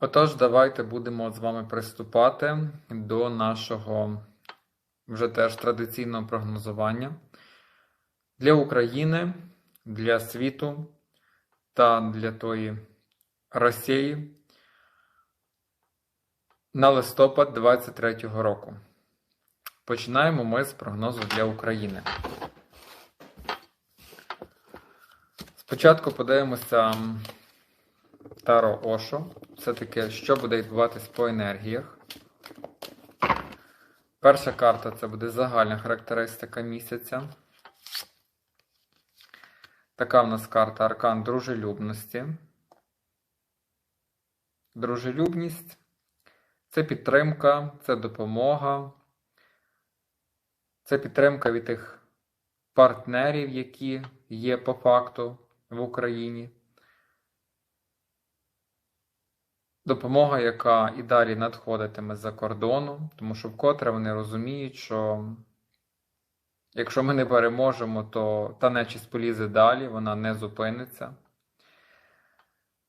Отож, давайте будемо з вами приступати до нашого вже теж традиційного прогнозування для України, для світу та для тої Росії на листопад 2023 року. Починаємо ми з прогнозу для України. Спочатку подивимося Таро Ошо. Це таке, що буде відбуватись по енергіях. Перша карта це буде загальна характеристика місяця. Така в нас карта аркан дружелюбності. Дружелюбність це підтримка, це допомога, це підтримка від тих партнерів, які є по факту в Україні. Допомога, яка і далі надходитиме за кордону, тому що вкотре вони розуміють, що якщо ми не переможемо, то та нечість полізе далі, вона не зупиниться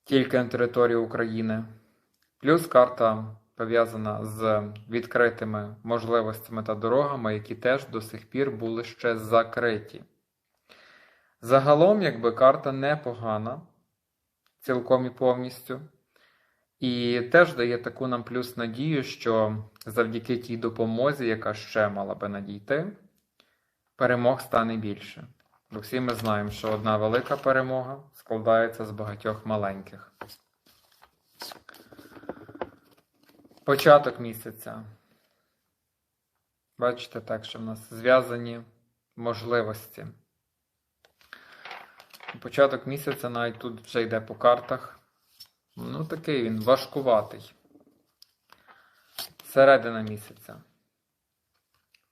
тільки на території України. Плюс карта пов'язана з відкритими можливостями та дорогами, які теж до сих пір були ще закриті. Загалом, якби карта непогана, цілком і повністю. І теж дає таку нам плюс надію, що завдяки тій допомозі, яка ще мала би надійти, перемог стане більше. Бо всі ми знаємо, що одна велика перемога складається з багатьох маленьких. Початок місяця. Бачите, так, що в нас зв'язані можливості. Початок місяця навіть тут вже йде по картах. Ну, такий він важкуватий. Середина місяця.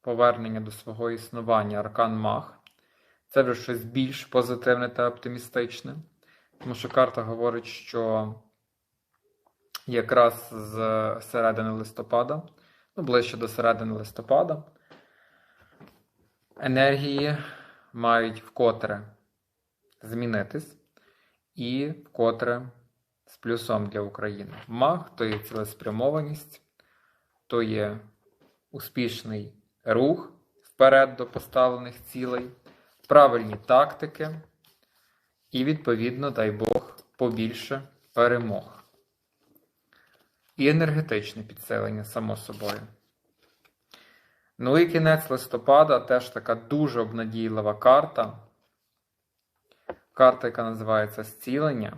Повернення до свого існування Аркан Мах. Це вже щось більш позитивне та оптимістичне. Тому що карта говорить, що якраз з середини листопада, ну, ближче до середини листопада, енергії мають вкотре змінитись і вкотре з плюсом для України. Маг то є цілеспрямованість, то є успішний рух вперед до поставлених цілей, правильні тактики і, відповідно, дай Бог, побільше перемог. І енергетичне підсилення, само собою. Ну і кінець листопада теж така дуже обнадійлива карта. Карта, яка називається Зцілення.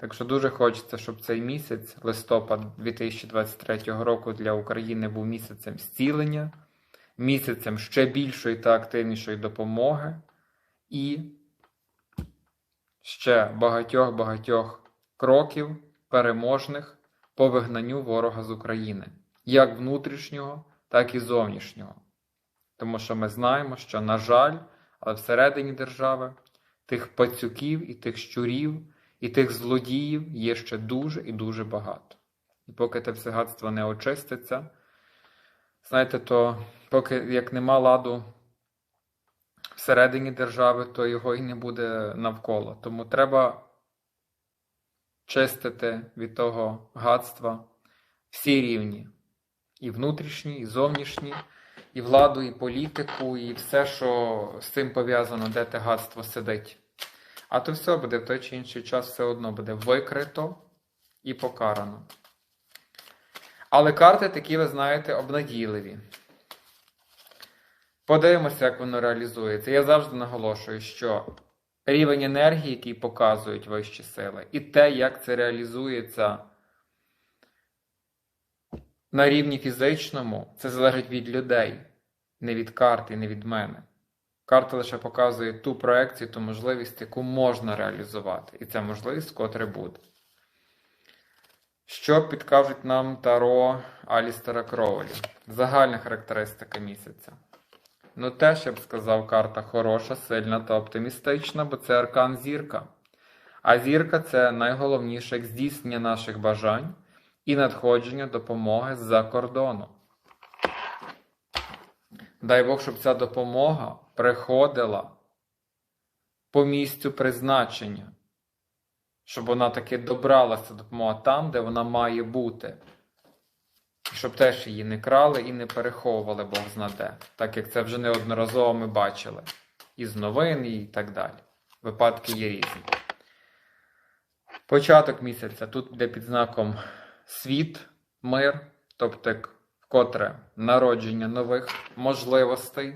Так що дуже хочеться, щоб цей місяць, листопад 2023 року для України був місяцем зцілення, місяцем ще більшої та активнішої допомоги і ще багатьох-багатьох кроків переможних по вигнанню ворога з України, як внутрішнього, так і зовнішнього. Тому що ми знаємо, що, на жаль, але всередині держави тих пацюків і тих щурів. І тих злодіїв є ще дуже і дуже багато. І поки те все гадство не очиститься, знаєте, то поки як нема ладу всередині держави, то його і не буде навколо. Тому треба чистити від того гадства всі рівні. І внутрішні, і зовнішні, і владу, і політику, і все, що з цим пов'язано, де те гадство сидить. А то все буде в той чи інший час все одно буде викрито і покарано. Але карти такі, ви знаєте, обнадійливі. Подивимося, як воно реалізується. Я завжди наголошую, що рівень енергії, який показують вищі сили, і те, як це реалізується на рівні фізичному, це залежить від людей, не від карти, не від мене. Карта лише показує ту проекцію, ту можливість, яку можна реалізувати. І ця можливість котре буде. Що підкажуть нам Таро Алістера Кроулі? Загальна характеристика місяця. Ну, теж я б сказав, карта хороша, сильна та оптимістична, бо це аркан зірка. А зірка це найголовніше здійснення наших бажань і надходження допомоги з-за кордону. Дай Бог, щоб ця допомога приходила по місцю призначення, щоб вона таки добралася допомога там, де вона має бути. і Щоб теж її не крали і не переховували Бог знаде, так як це вже неодноразово ми бачили. Із новин і так далі. Випадки є різні. Початок місяця тут буде під знаком світ, мир, тобто вкотре народження нових можливостей,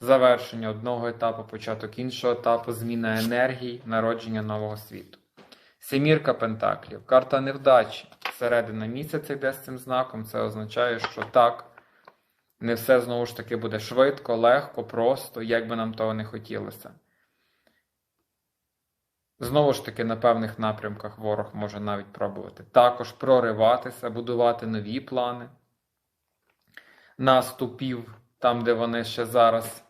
завершення одного етапу, початок іншого етапу, зміна енергії, народження нового світу. Семірка Пентаклів, карта невдачі. Середина місяця йде з цим знаком. Це означає, що так, не все знову ж таки буде швидко, легко, просто, як би нам того не хотілося. Знову ж таки, на певних напрямках ворог може навіть пробувати також прориватися, будувати нові плани наступів, там, де вони ще зараз,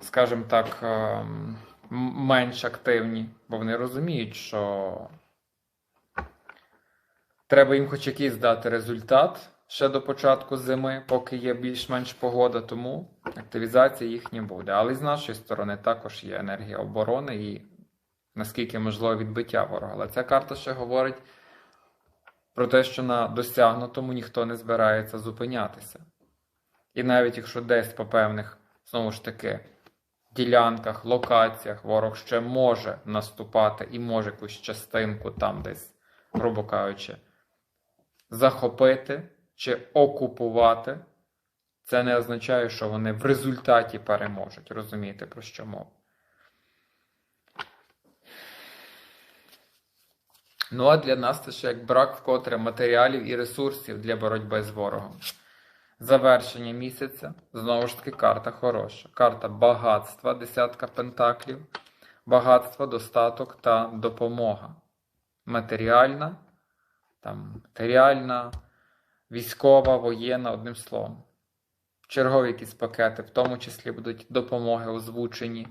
скажімо так, ем, менш активні, бо вони розуміють, що треба їм хоч якийсь дати результат ще до початку зими, поки є більш-менш погода, тому активізація їх не буде. Але з нашої сторони також є енергія оборони і наскільки можливо відбиття ворога. Але ця карта ще говорить про те, що на досягнутому ніхто не збирається зупинятися. І навіть якщо десь по певних, знову ж таки, ділянках, локаціях ворог ще може наступати і може якусь частинку там десь, грубо кажучи, захопити чи окупувати, це не означає, що вони в результаті переможуть. Розумієте, про що мова? Ну а для нас це ще як брак вкотре матеріалів і ресурсів для боротьби з ворогом. Завершення місяця знову ж таки карта хороша. Карта багатства, десятка пентаклів, багатство, достаток та допомога. Матеріальна, там, матеріальна, військова, воєнна, одним словом. Чергові якісь пакети, в тому числі будуть допомоги озвучені.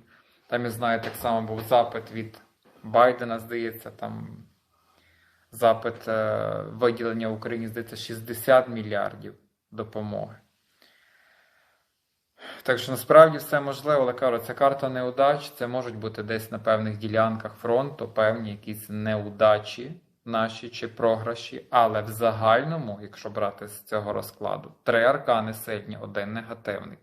Там, я знаю, так само був запит від Байдена, здається, там запит е, виділення Україні, здається, 60 мільярдів допомоги. Так що насправді все можливо, але кажу, це карта неудач, це можуть бути десь на певних ділянках фронту, певні якісь неудачі наші чи програші, але в загальному, якщо брати з цього розкладу, три аркани сильні, один негативний.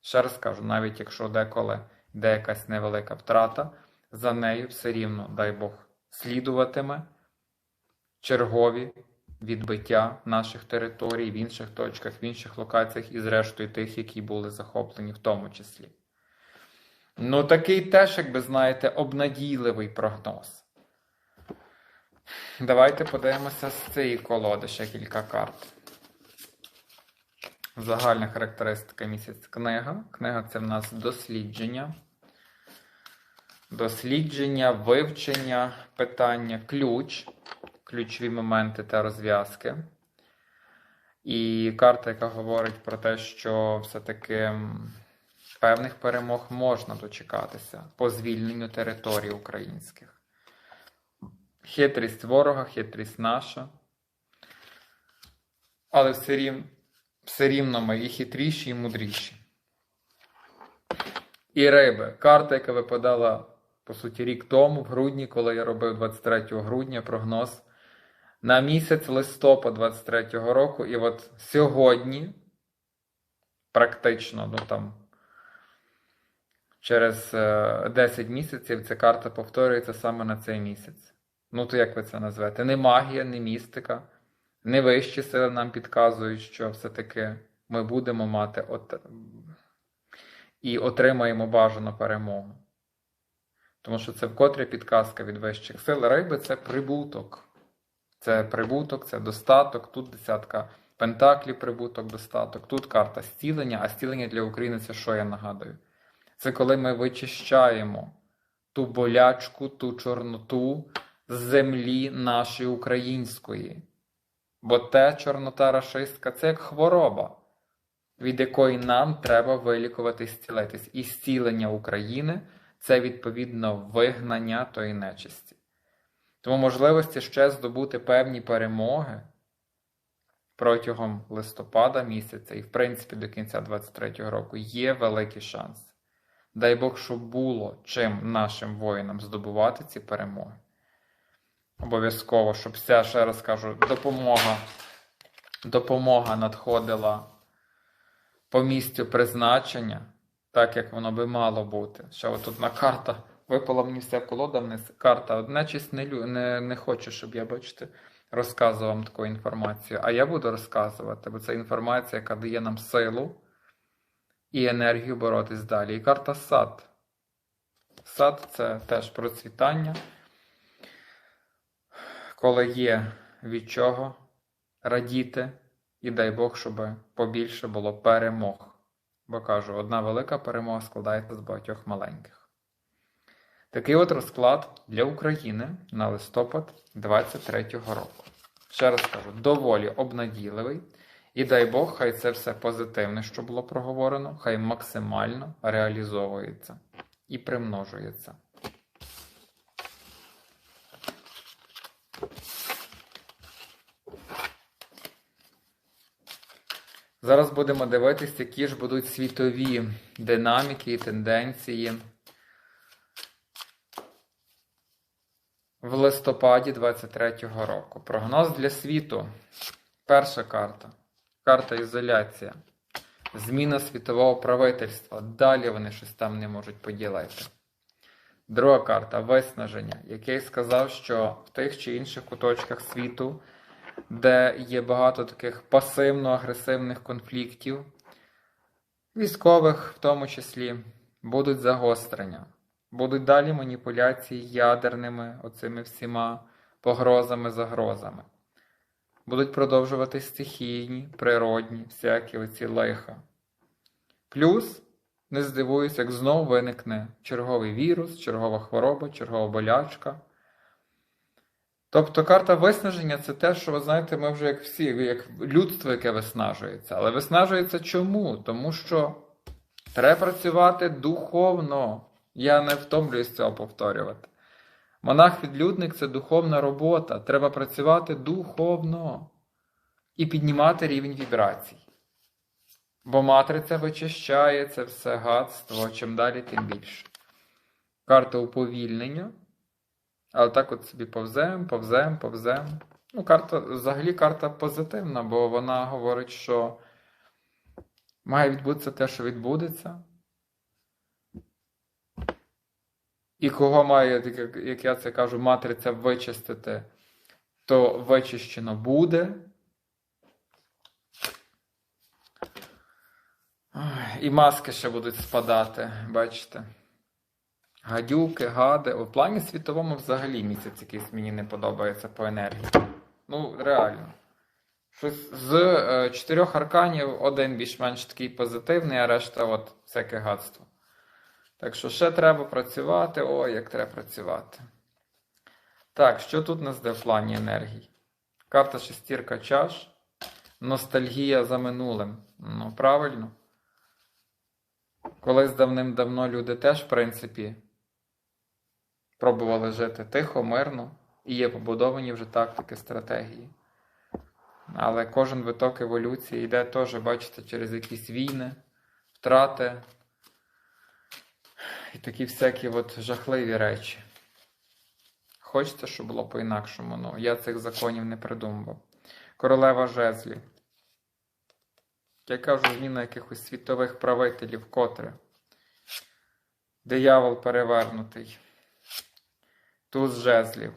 Ще раз кажу, навіть якщо деколи йде якась невелика втрата, за нею все рівно, дай Бог, слідуватиме чергові відбиття наших територій в інших точках, в інших локаціях і, зрештою, тих, які були захоплені в тому числі. Ну, такий теж, як би знаєте, обнадійливий прогноз. Давайте подивимося з цієї колоди ще кілька карт. Загальна характеристика місяць книга. Книга це в нас дослідження. Дослідження, вивчення, питання, ключ ключові моменти та розв'язки. І карта, яка говорить про те, що все-таки певних перемог можна дочекатися по звільненню територій українських. Хитрість ворога, хитрість наша. Але все рівно, все рівно ми і хитріші, і мудріші. І риби. Карта, яка випадала, по суті, рік тому, в грудні, коли я робив 23 грудня прогноз на місяць листопад 23-го року. І от сьогодні, практично, ну там, через 10 е, місяців ця карта повторюється саме на цей місяць. Ну, то як ви це назвете? Не магія, не містика, не вищі сили нам підказують, що все-таки ми будемо мати от... і отримаємо бажану перемогу. Тому що це вкотре підказка від вищих сил. Риби це прибуток. Це прибуток, це достаток. Тут десятка пентаклів, прибуток, достаток. Тут карта зцілення, а зцілення для України це що я нагадую? Це коли ми вичищаємо ту болячку, ту чорноту з землі нашої української. Бо те чорнота рашистка це як хвороба, від якої нам треба вилікувати і зцілитись. І зцілення України це відповідно вигнання тої нечисті. Тому можливості ще здобути певні перемоги протягом листопада місяця і, в принципі, до кінця 2023 року є великий шанс. Дай Бог, щоб було чим нашим воїнам здобувати ці перемоги. Обов'язково, щоб вся, ще раз кажу, допомога, допомога надходила по місцю призначення, так як воно би мало бути. Що от одна карта випала мені вся колода вниз. Карта чись не, не, не хочу, щоб я, бачите, розказував вам таку інформацію. А я буду розказувати, бо це інформація, яка дає нам силу і енергію боротись далі. І карта сад. Сад це теж процвітання, коли є від чого радіти, і дай Бог, щоб побільше було перемог. Бо кажу, одна велика перемога складається з багатьох маленьких. Такий от розклад для України на листопад 23-го року. Ще раз кажу, доволі обнадійливий. І дай Бог, хай це все позитивне, що було проговорено, хай максимально реалізовується і примножується. Зараз будемо дивитися, які ж будуть світові динаміки і тенденції в листопаді 23-го року. Прогноз для світу. Перша карта. Карта ізоляція. Зміна світового правительства. Далі вони щось там не можуть поділити. Друга карта виснаження, який сказав, що в тих чи інших куточках світу, де є багато таких пасивно-агресивних конфліктів, військових в тому числі, будуть загострення, будуть далі маніпуляції ядерними, оцими всіма погрозами, загрозами. Будуть продовжувати стихійні, природні, всякі оці лиха. Плюс, не здивуюсь, як знову виникне черговий вірус, чергова хвороба, чергова болячка. Тобто карта виснаження це те, що, ви знаєте, ми вже як всі, як людство, яке виснажується. Але виснажується чому? Тому що треба працювати духовно. Я не втомлююсь цього повторювати. Монах-відлюдник це духовна робота. Треба працювати духовно і піднімати рівень вібрацій. Бо матриця вичищає це все гадство, чим далі, тим більше. Карта уповільнення. Але так от собі повзем, повзем, повзем. Ну, карта, взагалі карта позитивна, бо вона говорить, що має відбутися те, що відбудеться. І кого має, як- я це кажу, матриця вичистити, то вичищено буде. І маски ще будуть спадати, бачите? Гадюки, гади. У плані світовому взагалі місяць якийсь мені не подобається по енергії. Ну, реально. Щось з е, чотирьох арканів один більш-менш такий позитивний, а решта от всяке гадство. Так що ще треба працювати. Ой, як треба працювати. Так, що тут нас де в плані енергії? Карта шестірка чаш. Ностальгія за минулим. Ну, правильно. Колись давним-давно люди теж, в принципі, пробували жити тихо, мирно, і є побудовані вже тактики, стратегії. Але кожен виток еволюції йде теж, бачите, через якісь війни, втрати і такі всякі от жахливі речі. Хочеться, щоб було по-інакшому, ну я цих законів не придумував. Королева жезлів. Я кажу, зміна якихось світових правителів котре. Диявол перевернутий. Туз жезлів.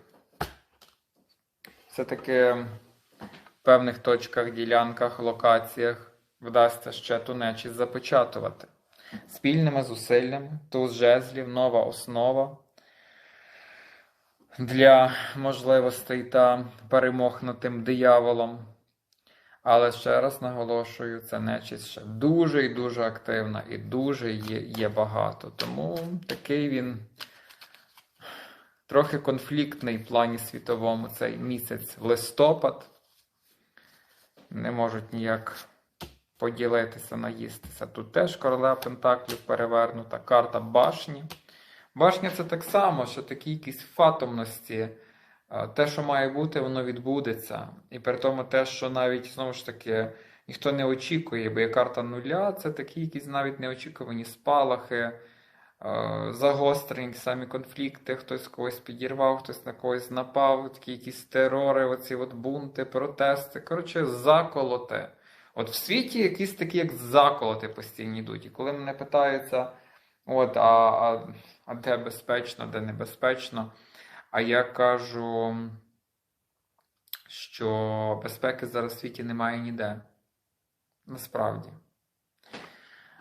Все-таки в певних точках, ділянках, локаціях вдасться ще ту нечість запечатувати. Спільними зусиллями, туз жезлів, нова основа для можливостей та перемог над тим дияволом. Але ще раз наголошую, це нечість ще дуже і дуже активна, і дуже є, є багато. Тому такий він трохи конфліктний в плані світовому цей місяць листопад. Не можуть ніяк поділитися, наїстися. Тут теж короля Пентаклів перевернута, карта башні. Башня це так само, що такі якісь фатомності. Те, що має бути, воно відбудеться. І при тому те, що навіть знову ж таки ніхто не очікує, бо є карта нуля, це такі якісь навіть неочікувані спалахи, е, загострені самі конфлікти, хтось когось підірвав, хтось на когось напав, такі якісь терори, оці от бунти, протести. Коротше, заколоте. От в світі якісь такі, як заколоти постійні йдуть. І коли мене питаються, от, а, а, а де безпечно, де небезпечно, а я кажу, що безпеки зараз в світі немає ніде. Насправді.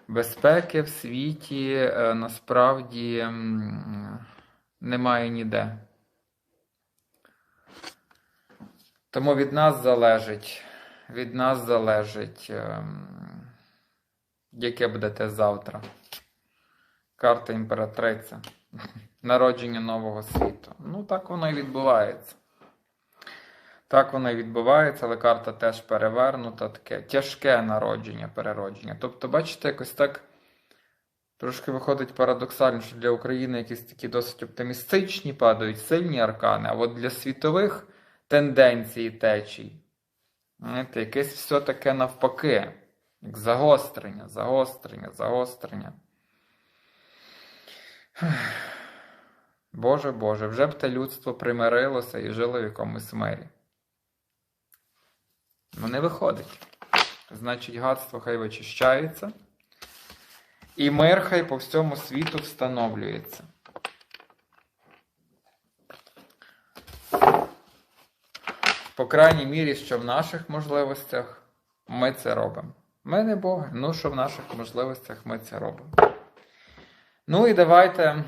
Безпеки в світі е, насправді немає ніде. Тому від нас залежить, від нас залежить, ем, яке будете завтра. Карта імператриця. Народження нового світу. Ну, так воно і відбувається. Так воно і відбувається, але карта теж перевернута, таке тяжке народження, переродження. Тобто, бачите, якось так трошки виходить парадоксально, що для України якісь такі досить оптимістичні падають сильні аркани, а от для світових тенденцій течій, знаєте, якесь все таке навпаки, як загострення, загострення, загострення. Боже Боже, вже б те людство примирилося і жило в якомусь мирі. Ну, не виходить. Значить, гадство хай вичищається, і мир хай по всьому світу встановлюється. По крайній мірі, що в наших можливостях ми це робимо. Ми не Боги, ну що в наших можливостях ми це робимо. Ну і давайте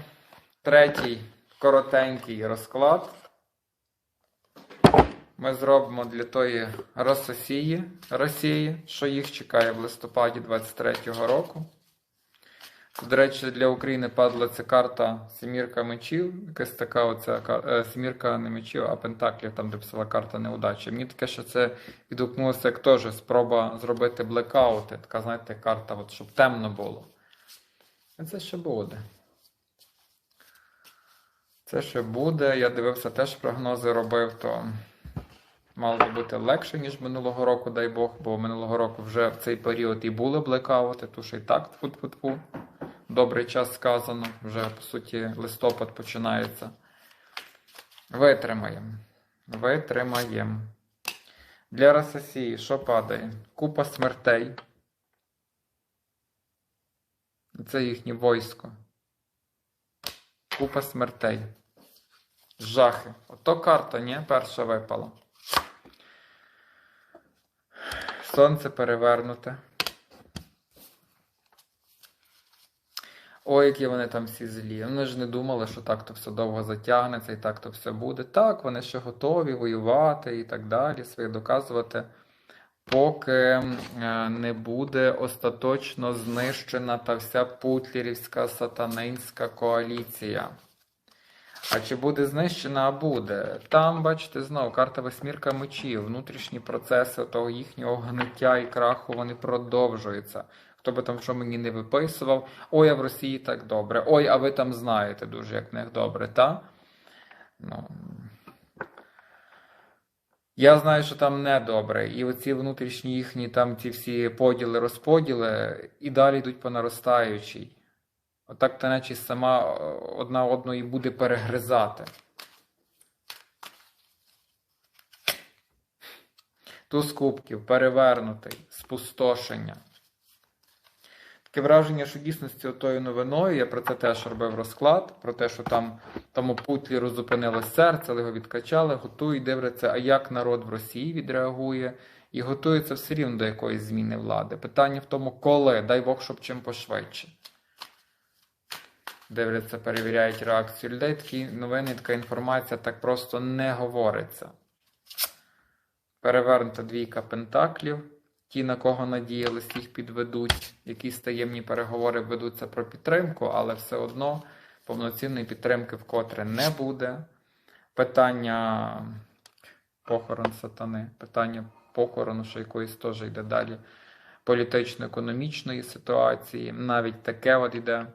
третій коротенький розклад ми зробимо для тої Рососії, Росії, що їх чекає в листопаді 23-го року. До речі, для України падала ця карта Семірка мечів, якась така оця е, Семірка не мечів, а Пентаклів, там де писала карта неудачі. Мені таке, що це відгукнулося як теж спроба зробити блекаути. Така, знаєте, карта, от, щоб темно було. Це ще буде. Це ще буде. Я дивився, теж прогнози робив, то мало би бути легше, ніж минулого року, дай Бог, бо минулого року вже в цей період і були блекаути, то що і так тфу-тфу-тфу. Добрий час сказано, вже по суті листопад починається. Витримаємо. Витримаємо. Для Рососії що падає? Купа смертей. Це їхнє войско. Купа смертей. Жахи. Ото карта, ні? Перша випала. Сонце перевернуте. Ой, які вони там всі злі. Вони ж не думали, що так то все довго затягнеться і так то все буде. Так, вони ще готові воювати і так далі, своє доказувати, поки е, не буде остаточно знищена та вся путлерівська сатанинська коаліція. А чи буде знищена, а буде. Там, бачите, знову карта восьмірка мечів, внутрішні процеси того їхнього гниття і краху вони продовжуються. Хто би там що мені не виписував, ой, а в Росії так добре, ой, а ви там знаєте дуже, як в них добре, та? Ну, я знаю, що там не добре. І оці внутрішні їхні там ці всі поділи-розподіли і далі йдуть по наростаючій. Отак та наче сама одна одної буде перегризати. Туз кубків, перевернутий, спустошення. Таке враження, що дійсності отою новиною, я про це теж робив розклад, про те, що там тому путлі розупинилось серце, але його відкачали, готують, дивляться, а як народ в Росії відреагує, і готується все рівно до якоїсь зміни влади. Питання в тому, коли, дай Бог, щоб чим пошвидше. Дивляться, перевіряють реакцію людей. Такі новини, така інформація так просто не говориться. Перевернута двійка пентаклів. Ті, на кого надіялись, їх підведуть. Якісь таємні переговори ведуться про підтримку, але все одно повноцінної підтримки вкотре не буде. Питання похорон сатани, питання похорону, що якоїсь теж йде далі політично-економічної ситуації. Навіть таке от йде.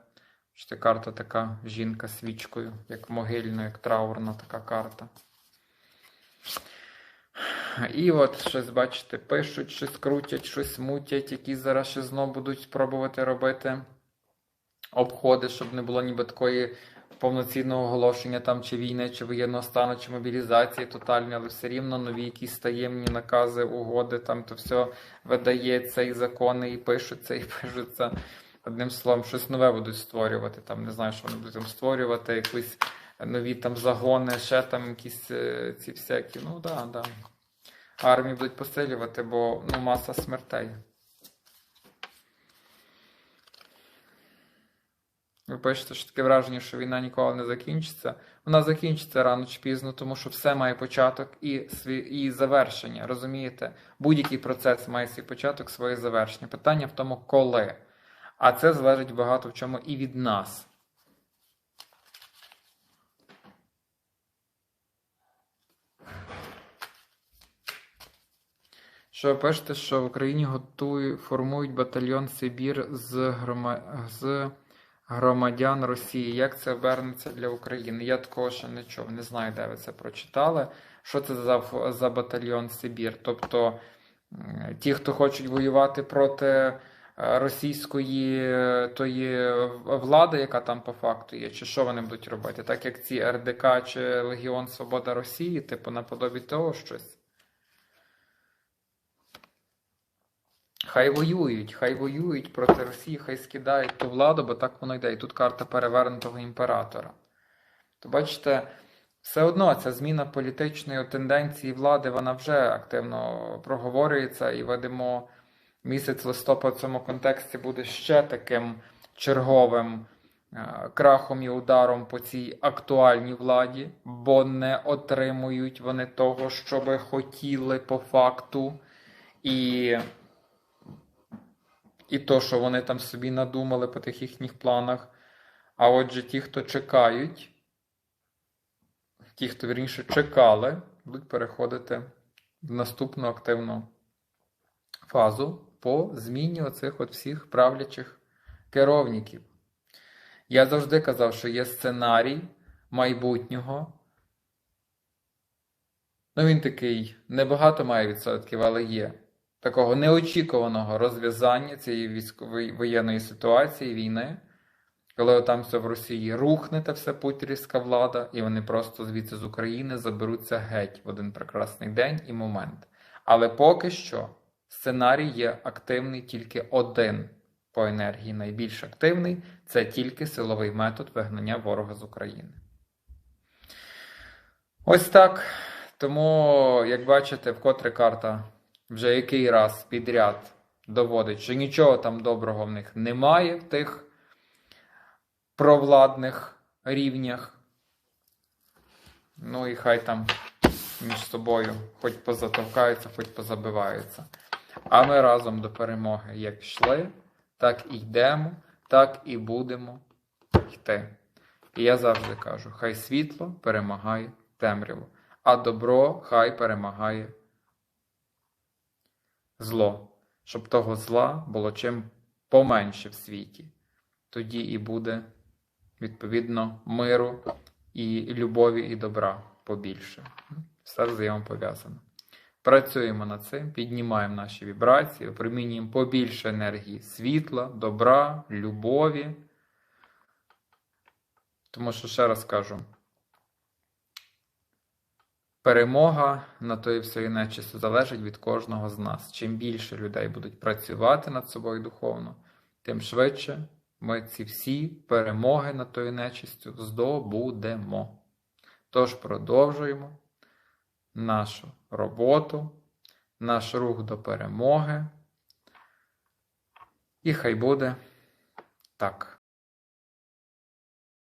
Що карта така жінка свічкою, як могильна, як траурна така карта. І от щось, бачите, пишуть, щось крутять, щось мутять, які зараз ще знову будуть спробувати робити обходи, щоб не було ніби такої повноцінного оголошення там чи війни, чи воєнного стану, чи мобілізації тотальної, але все рівно нові якісь таємні накази, угоди, там то все видається, і закони, і пишуться, і пишуться. Одним словом, щось нове будуть створювати. Там не знаю, що вони будуть створювати, якісь нові там загони, ще там якісь е, ці всякі. Ну да, да. Армії будуть посилювати, бо ну, маса смертей. Ви пишете, що таке враження, що війна ніколи не закінчиться. Вона закінчиться рано чи пізно, тому що все має початок і свій і завершення. Розумієте? Будь-який процес має свій початок, своє завершення. Питання в тому, коли. А це залежить багато в чому і від нас. Що пишете, що в Україні готують, формують батальйон Сибір з, грома... з громадян Росії. Як це обернеться для України? Я такого ще не чув, не знаю, де ви це прочитали. Що це за, за батальйон Сибір? Тобто ті, хто хочуть воювати проти е, російської е, тої влади, яка там по факту є, чи що вони будуть робити? Так як ці РДК чи Легіон Свобода Росії, типу наподобі того щось. Хай воюють, хай воюють проти Росії, хай скидають ту владу, бо так воно йде. І тут карта перевернутого імператора. То бачите, все одно ця зміна політичної тенденції влади, вона вже активно проговорюється, і видимо, місяць листопад в цьому контексті буде ще таким черговим е, крахом і ударом по цій актуальній владі, бо не отримують вони того, що би хотіли по факту. І і то, що вони там собі надумали по тих їхніх планах. А отже, ті, хто чекають, ті, хто вірніше чекали, будуть переходити в наступну активну фазу по зміні оцих от всіх правлячих керовників. Я завжди казав, що є сценарій майбутнього. Ну, він такий небагато має відсотків, але є такого неочікуваного розв'язання цієї військової воєнної ситуації, війни, коли там все в Росії рухне та все путірська влада, і вони просто звідси з України заберуться геть в один прекрасний день і момент. Але поки що сценарій є активний тільки один по енергії. Найбільш активний це тільки силовий метод вигнання ворога з України. Ось так. Тому, як бачите, вкотре карта вже який раз підряд доводить, що нічого там доброго в них немає в тих провладних рівнях. Ну і хай там між собою хоч позатовкаються, хоч позабиваються. А ми разом до перемоги як йшли, так і йдемо, так і будемо йти. І я завжди кажу: хай світло перемагає темряву, а добро хай перемагає зло, щоб того зла було чим поменше в світі. Тоді і буде, відповідно, миру і любові і добра побільше. Все взаємопов'язано. Працюємо над цим, піднімаємо наші вібрації, примінюємо побільше енергії світла, добра, любові. Тому що, ще раз кажу, Перемога на тої всієї нечисті залежить від кожного з нас. Чим більше людей будуть працювати над собою духовно, тим швидше ми ці всі перемоги над тою нечистю здобудемо. Тож продовжуємо нашу роботу, наш рух до перемоги. І хай буде так.